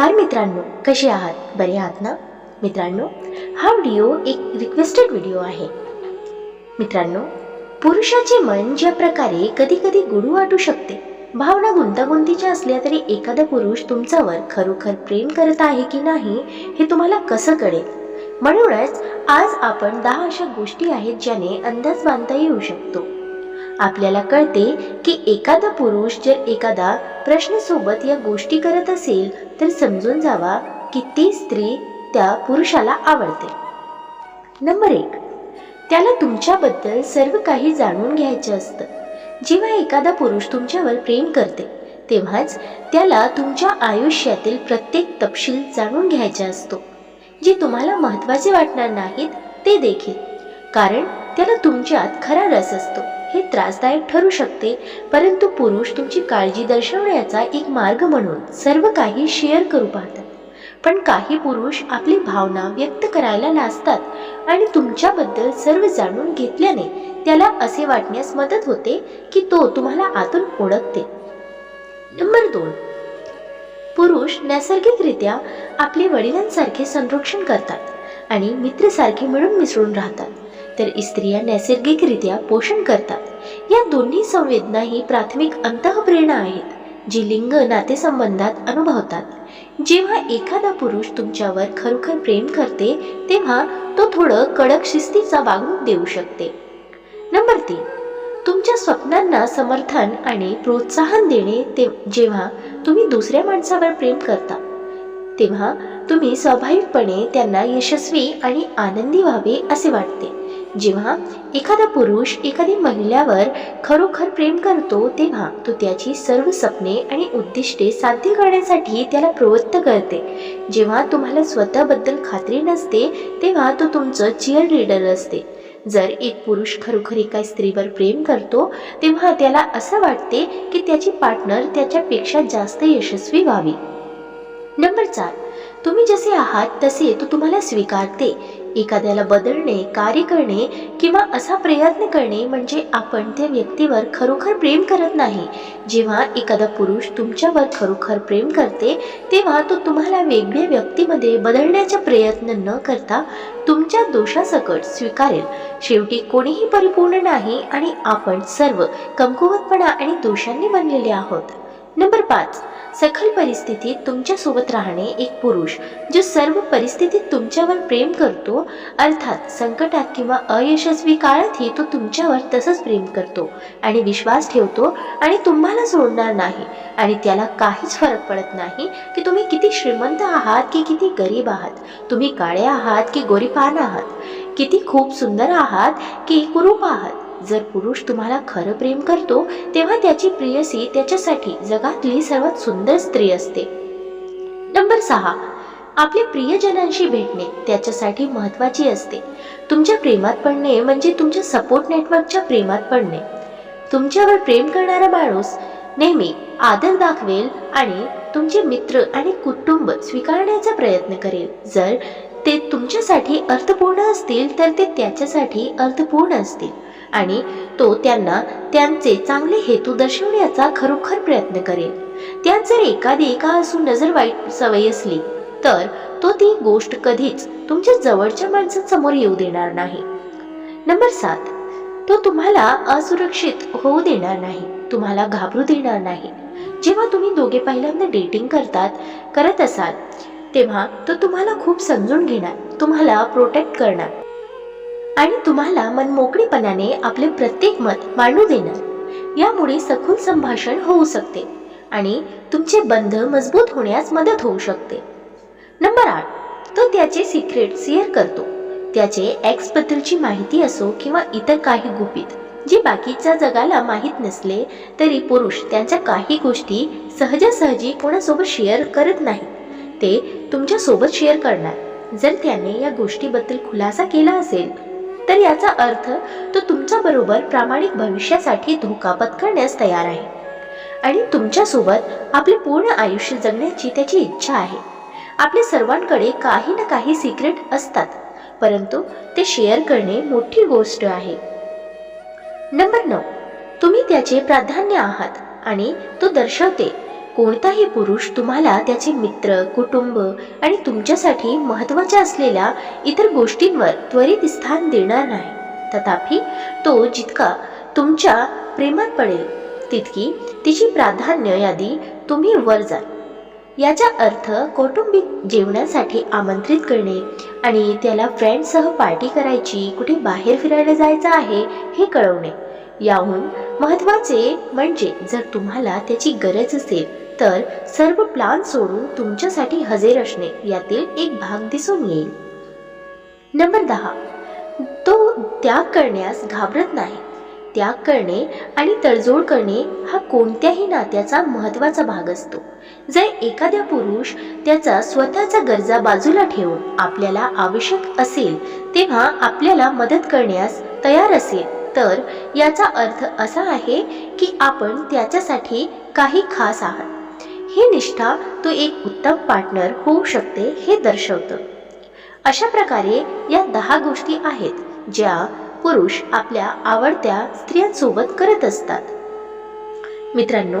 नमस्कार मित्रांनो कसे आहात? बरे आहात ना? मित्रांनो हा व्हिडिओ एक रिक्वेस्टेड व्हिडिओ आहे. मित्रांनो पुरुषाचे मन ज्या प्रकारे कधी कधी गुडू वाटू शकते भावना गुंतागुंतीच्या असल्या तरी एखादा पुरुष तुमच्यावर खरोखर प्रेम करत आहे की नाही हे तुम्हाला कसं कळेल? म्हणूनच आज आपण दहा अशा गोष्टी आहेत ज्याने अंदाज बांधता येऊ शकतो. आपल्याला कळते की एखादा पुरुष जर एखादा प्रश्नसोबत या गोष्टी करत असेल तर समजून जावा की ती स्त्री त्या पुरुषाला आवडते. नंबर एक. त्याला तुमच्याबद्दल सर्व काही जाणून घ्यायचं असतं. जेव्हा एखादा पुरुष तुमच्यावर प्रेम करते तेव्हाच त्याला तुमच्या आयुष्यातील प्रत्येक तपशील जाणून घ्यायचा असतो. जे तुम्हाला महत्त्वाचे वाटणार नाहीत ते देखील. कारण त्याला तुमच्यात खरा रस असतो. हे त्रासदायक ठरू शकते. परंतु पुरुष तुमची काळजी दर्शवण्याचा एक मार्ग म्हणून सर्व काही शेअर करू पाहतात. पण काही पुरुष आपली भावना व्यक्त करायला लाजतात आणि तुमच्याबद्दल सर्व जाणून घेतल्याने त्याला असे वाटण्यास मदत होते की तो तुम्हाला आतून ओळखते. नंबर दोन. पुरुष नैसर्गिकरित्या आपले वडिलांसारखे संरक्षण करतात आणि मित्रसारखे मिळून मिसळून राहतात. तर स्त्रिया नैसर्गिकरित्या पोषण करतात. या दोन्ही संवेदना ही प्राथमिक अंतःप्रेरणा आहेत जी लिंग नातेसंबंधात अनुभवतात. जेव्हा एखादा पुरुष तुमच्यावर खरोखर प्रेम करते तेव्हा तो थोडं कडक शिस्तीचा वागणूक देऊ शकते. नंबर तीन तुमच्या स्वप्नांना समर्थन आणि प्रोत्साहन देणे ते जेव्हा तुम्ही दुसऱ्या माणसावर प्रेम करता तेव्हा तुम्ही स्वाभाविकपणे त्यांना यशस्वी आणि आनंदी व्हावे असे वाटते. जेव्हा एखादा पुरुष एखादी महिलावर खरोखर प्रेम करतो तेव्हा तो त्याची सर्व सपने आणि उद्दिष्टे साध्य करण्यासाठी त्याला प्रवृत्त करते. जेव्हा तुम्हाला स्वतःबद्दल खात्री नसते तेव्हा तो तुमचं चिअर लीडर असते. जर एक पुरुष खरोखर एका स्त्रीवर प्रेम करतो तेव्हा त्याला असं वाटते की त्याची पार्टनर त्याच्यापेक्षा जास्त यशस्वी व्हावी. नंबर चार. तुम्ही जसे आहात तसे तो तुम्हाला स्वीकारते. एखाद्याला बदलणे कार्य करणे किंवा असा प्रयत्न करणे म्हणजे आपण त्या व्यक्तीवर खरोखर प्रेम करत नाही. जेव्हा एखादा पुरुष तुमच्यावर खरोखर प्रेम करते तेव्हा तो तुम्हाला वेगळ्या व्यक्तीमध्ये बदलण्याचा प्रयत्न न करता तुमच्या दोषासकट स्वीकारेल. शेवटी कोणीही परिपूर्ण नाही आणि आपण सर्व कमकुवतपणा आणि दोषांनी बनलेले आहोत. नंबर पाच. सखल परिस्थितीत तुमच्यासोबत राहणे एक पुरुष जो सर्व परिस्थितीत तुमच्यावर प्रेम करतो अर्थात संकटात किंवा अयशस्वी काळातही तो तुमच्यावर तसंच प्रेम करतो आणि विश्वास ठेवतो आणि तुम्हाला सोडणार नाही. आणि त्याला काहीच फरक पडत नाही की तुम्ही किती श्रीमंत आहात की किती गरीब आहात. तुम्ही काळे आहात की गोरीपान आहात. किती खूप सुंदर आहात की कुरूप आहात. जर पुरुष तुम्हाला खरं प्रेम करतो तेव्हा त्याची प्रियसी त्याच्यासाठी जगातली सर्वात सुंदर स्त्री असते. नंबर सहा. आपल्या प्रियजनांशी भेटणे त्याच्यासाठी महत्वाची असते. तुमच्या प्रेमात पडणे म्हणजे तुमच्या सपोर्ट नेटवर्कच्या प्रेमात पडणे. तुमच्यावर प्रेम करणारा माणूस नेहमी आदर दाखवेल आणि तुमचे मित्र आणि कुटुंब स्वीकारण्याचा प्रयत्न करेल. जर ते तुमच्यासाठी अर्थपूर्ण असतील तर ते त्याच्यासाठी अर्थपूर्ण असतील. आणि तो त्यांना त्यांचे चांगले हेतू दर्शवण्याचा खरोखर प्रयत्न करेल. त्यात जर एखादी एका असून नजर वाईट सवय असली तर तो ती गोष्ट कधीच तुमच्या जवळच्या माणसांसमोर येऊ देणार नाही. नंबर सात तो तुम्हाला असुरक्षित होऊ देणार नाही तुम्हाला घाबरू देणार नाही. जेव्हा तुम्ही दोघे पहिल्यांदा डेटिंग करतात करत असाल तेव्हा तो तुम्हाला खूप समजून घेणार तुम्हाला प्रोटेक्ट करणार. आणि तुम्हाला मनमोकळेपणाने आपले प्रत्येक मत मांडू देणार यामुळे सखोल संभाषण होऊ शकते आणि तुमचे बंध मजबूत होण्यास मदत होऊ शकते. नंबर आठ. तो त्याचे सिक्रेट शेअर करतो. त्याचे एक्स बद्दलची माहिती असो किंवा इतर काही गुपित जे बाकीच्या जगाला माहीत नसले तरी पुरुष त्यांच्या काही गोष्टी सहजासहजी कोणासोबत शेअर करत नाही. ते तुमच्यासोबत शेअर करणार. जर त्याने या गोष्टीबद्दल खुलासा केला असेल तर याचा अर्थ तो तुमच्या बरोबर प्रामाणिक भविष्यासाठी धोका पत्करण्यास तयार आहे. आणि तुमच्यासोबत आपले पूर्ण आयुष्य जगण्याची त्याची इच्छा आहे. आपल्या सर्वांकडे काही ना काही सिक्रेट असतात परंतु ते शेअर करणे मोठी गोष्ट आहे. नंबर नऊ. तुम्ही त्याचे प्राधान्य आहात आणि तो दर्शवते. कोणताही पुरुष तुम्हाला त्याचे मित्र कुटुंब आणि तुमच्यासाठी महत्त्वाच्या असलेल्या इतर गोष्टींवर त्वरित स्थान देणार नाही. तथापि तो जितका तुमच्या प्रेमात पडेल तितकी तिची प्राधान्य यादी तुम्ही वर जाल. याचा अर्थ कौटुंबिक जेवणासाठी आमंत्रित करणे आणि त्याला फ्रेंडसह पार्टी करायची कुठे बाहेर फिरायला जायचं आहे हे कळवणे. याहून महत्त्वाचे म्हणजे जर तुम्हाला त्याची गरज असेल तर सर्व प्लान सोडून तुमच्यासाठी हजेर असणे यातील एक भाग दिसून येईल. नंबर दहा. तो त्याग करण्यास घाबरत नाही. त्याग करणे आणि तडजोड करणे हा कोणत्याही नात्याचा महत्त्वाचा भाग असतो. जर एखाद्या पुरुष त्याचा स्वतःचा गरजा बाजूला ठेवून आपल्याला आवश्यक असेल तेव्हा आपल्याला मदत करण्यास तयार असेल तर याचा अर्थ असा आहे की आपण त्याच्यासाठी काही खास आहात. ही निष्ठा तो एक उत्तम पार्टनर होऊ शकते हे दर्शवतं. अशा प्रकारे या दहा गोष्टी आहेत ज्या पुरुष आपल्या आवडत्या स्त्रियांसोबत करत असतात. मित्रांनो